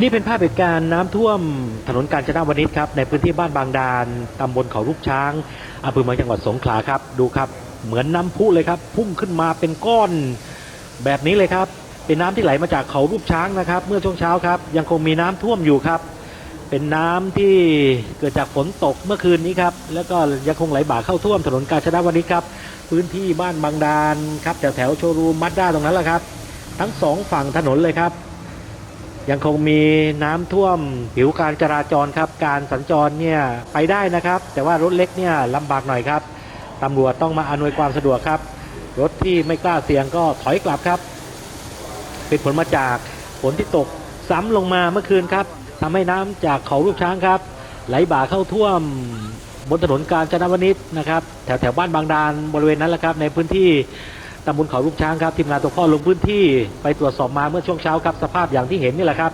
นี่เป็นภาพเหตุการณ์น้ำท่วมถนนกาญจนาวนิชครับในพื้นที่บ้านบางดานตำบลเขาลูกช้างอำเภอเมืองจังหวัดสงขลาครับ ดูครับ เหมือนน้ำพุเลยครับ พุ่งขึ้นมาเป็นก้อนแบบนี้เลยครับ เป็นน้ำที่ไหลมาจากเขาลูกช้างนะครับ เมื่อช่วงเช้าครับ ยังคงมีน้ำท่วมอยู่ครับ เป็นน้ำที่เกิดจากฝนตกเมื่อคืนนี้ครับ แล้วก็ยังคงไหลบ่าเข้าท่วมถนนกาญจนาวนิชครับพื้นที่บ้านบางดานครับแถวแถวโชว์รูมมัดด้าตรงนั้นแหละครับ ทั้งสองฝั่งถนนเลยครับ ยังคงมีน้ำท่วมผิวการจราจรครับ การสัญจรเนี่ยไปได้นะครับ แต่ว่ารถเล็กเนี่ยลำบากหน่อยครับตำรวจต้องมาอำนวยความสะดวกครับ รถที่ไม่กล้าเสี่ยงก็ถอยกลับครับ เป็นผลมาจากฝนที่ตกซ้ำลงมาเมื่อคืนครับทำให้น้ำจากเขาลูกช้างครับ ไหลบ่าเข้าท่วมบนถนนกาญจนวนิชนะครับ แถวแถวบ้านบางดานบริเวณนั้นแหละครับ ในพื้นที่ ตำบลเขาลูกช้างครับทีมงานตัวพ่อลงพื้นที่ไปตรวจสอบมาเมื่อช่วงเช้าครับสภาพอย่างที่เห็นนี่แหละครับ